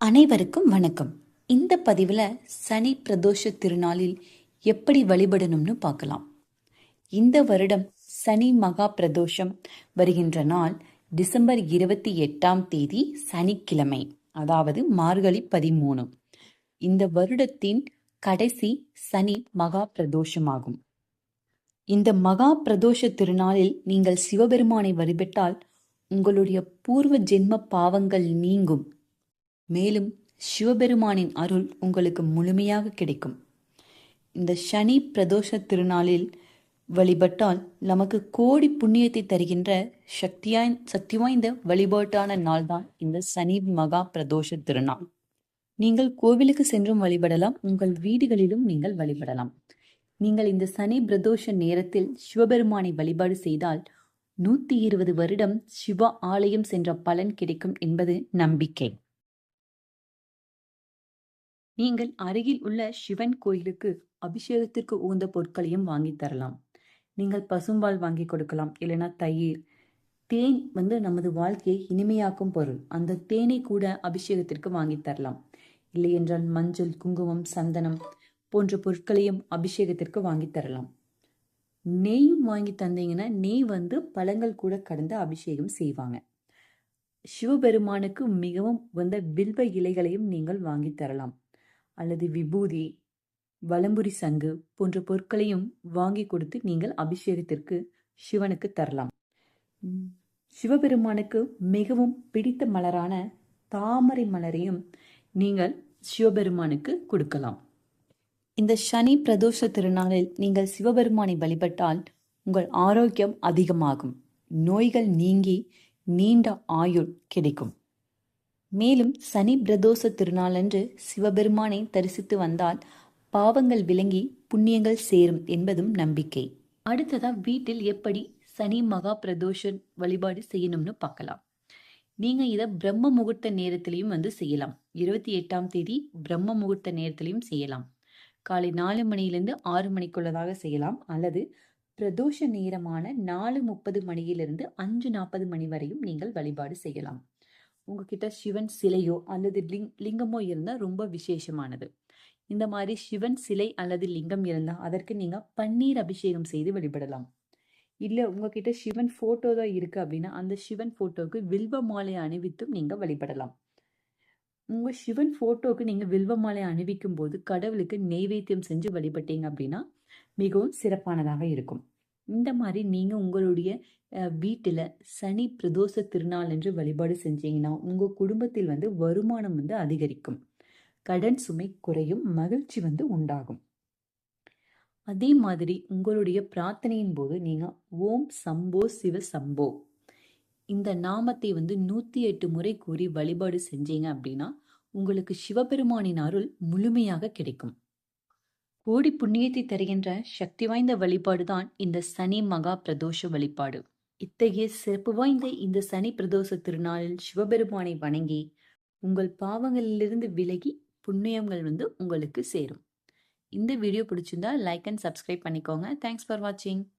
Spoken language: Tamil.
அனைவருக்கும் வணக்கம். இந்த பதிவில் சனி பிரதோஷ திருநாளில் எப்படி வழிபடணும்னு பார்க்கலாம். இந்த வருடம் சனி மகா பிரதோஷம் வருகின்ற நாள் டிசம்பர் இருபத்தி எட்டாம் தேதி சனிக்கிழமை அதாவது மார்கழி பதிமூணு. இந்த வருடத்தின் கடைசி சனி மகா பிரதோஷமாகும். இந்த மகா பிரதோஷ திருநாளில் நீங்கள் சிவபெருமானை வழிபட்டால் உங்களுடைய பூர்வ ஜென்ம பாவங்கள் நீங்கும். மேலும் சிவபெருமானின் அருள் உங்களுக்கு முழுமையாக கிடைக்கும். இந்த சனி பிரதோஷ திருநாளில் வழிபட்டால் நமக்கு கோடி புண்ணியத்தை தருகின்ற சக்தியாய் சக்தி வாய்ந்த வழிபாட்டான நாள்தான் இந்த சனி மகா பிரதோஷ திருநாள். நீங்கள் கோவிலுக்கு சென்றும் வழிபடலாம் உங்கள் வீடுகளிலும் நீங்கள் வழிபடலாம். நீங்கள் இந்த சனி பிரதோஷ நேரத்தில் சிவபெருமானை வழிபாடு செய்தால் நூத்தி இருபது வருடம் சிவ ஆலயம் சென்ற பலன் கிடைக்கும் என்பது நம்பிக்கை. நீங்கள் அருகில் உள்ள சிவன் கோயிலுக்கு அபிஷேகத்திற்கு உகந்த பொருட்களையும் வாங்கி தரலாம். நீங்கள் பசும்பால் வாங்கி கொடுக்கலாம் இல்லைன்னா தயிர். தேன் வந்து நமது வாழ்க்கையை இனிமையாக்கும் பொருள். அந்த தேனை கூட அபிஷேகத்திற்கு வாங்கி தரலாம். இல்லை என்றால் மஞ்சள் குங்குமம் சந்தனம் போன்ற பொருட்களையும் அபிஷேகத்திற்கு வாங்கி தரலாம். நெய்யும் வாங்கி தந்தீங்கன்னா நெய் வந்து பழங்கள் கூட கடந்து அபிஷேகம் செய்வாங்க. சிவபெருமானுக்கு மிகவும் வந்த வில்வ இலைகளையும் நீங்கள் வாங்கி தரலாம். அல்லது விபூதி வலம்புரி சங்கு போன்ற பொருட்களையும் வாங்கி கொடுத்து நீங்கள் அபிஷேகத்திற்கு சிவனுக்கு தரலாம். சிவபெருமானுக்கு மிகவும் பிடித்த மலரான தாமரை மலரையும் நீங்கள் சிவபெருமானுக்கு கொடுக்கலாம். இந்த சனி பிரதோஷ திருநாளில் நீங்கள் சிவபெருமானை வழிபட்டால் உங்கள் ஆரோக்கியம் அதிகமாகும். நோய்கள் நீங்கி நீண்ட ஆயுள் கிடைக்கும். மேலும் சனி பிரதோஷ திருநாளன்று சிவபெருமானை தரிசித்து வந்தால் பாவங்கள் விளங்கி புண்ணியங்கள் சேரும் என்பதும் நம்பிக்கை. அடுத்ததா வீட்டில் எப்படி சனி மகா பிரதோஷ வழிபாடு செய்யணும்னு பார்க்கலாம். நீங்க இதை பிரம்ம முகூர்த்த நேரத்திலையும் வந்து செய்யலாம். இருபத்தி எட்டாம் தேதி பிரம்ம முகூர்த்த நேரத்திலையும் செய்யலாம். காலை நாலு மணியிலிருந்து ஆறு மணிக்குள்ளதாக செய்யலாம். அல்லது பிரதோஷ நேரமான நாலு முப்பது மணியிலிருந்து அஞ்சு நாற்பது மணி வரையும் நீங்கள் வழிபாடு செய்யலாம். உங்ககிட்ட சிவன் சிலையோ அல்லது லிங் லிங்கமோ இருந்தால் ரொம்ப விசேஷமானது. இந்த மாதிரி சிவன் சிலை அல்லது லிங்கம் இருந்தால் அதற்கு நீங்கள் பன்னீர் அபிஷேகம் செய்து வழிபடலாம். இல்லை உங்ககிட்ட சிவன் ஃபோட்டோ தான் இருக்குது அப்படின்னா அந்த சிவன் ஃபோட்டோவுக்கு வில்வ மாலை அணிவித்தும் நீங்கள் வழிபடலாம். உங்கள் சிவன் ஃபோட்டோவுக்கு நீங்கள் வில்வ மாலை அணிவிக்கும் போது கடவுளுக்கு நெய்வேத்தியம் செஞ்சு வழிபட்டீங்க அப்படின்னா மிகவும் சிறப்பானதாக இருக்கும். இந்த மாதிரி நீங்கள் உங்களுடைய வீட்டில் சனி பிரதோஷ திருநாள் என்று வழிபாடு செஞ்சீங்கன்னா உங்கள் குடும்பத்தில் வந்து வருமானம் வந்து அதிகரிக்கும். கடன் சுமை குறையும் மகிழ்ச்சி வந்து உண்டாகும். அதே மாதிரி உங்களுடைய பிரார்த்தனையின் போது நீங்கள் ஓம் சம்போ சிவ சம்போ. இந்த நாமத்தை வந்து நூற்றி எட்டு முறை கூறி வழிபாடு செஞ்சீங்க அப்படின்னா உங்களுக்கு சிவபெருமானின் அருள் முழுமையாக கிடைக்கும். கோடி புண்ணியத்தை தருகின்ற சக்தி வாய்ந்த வழிபாடுதான் இந்த சனி மகா பிரதோஷ வழிபாடு. இத்தகைய சிறப்பு வாய்ந்த இந்த சனி பிரதோஷ திருநாளில் சிவபெருமானை வணங்கி உங்கள் பாவங்களிலிருந்து விலகி புண்ணியங்கள் வந்து உங்களுக்கு சேரும். இந்த வீடியோ பிடிச்சிருந்தா லைக் அண்ட் சப்ஸ்கிரைப் பண்ணிக்கோங்க. தேங்க்ஸ் ஃபார் வாட்சிங்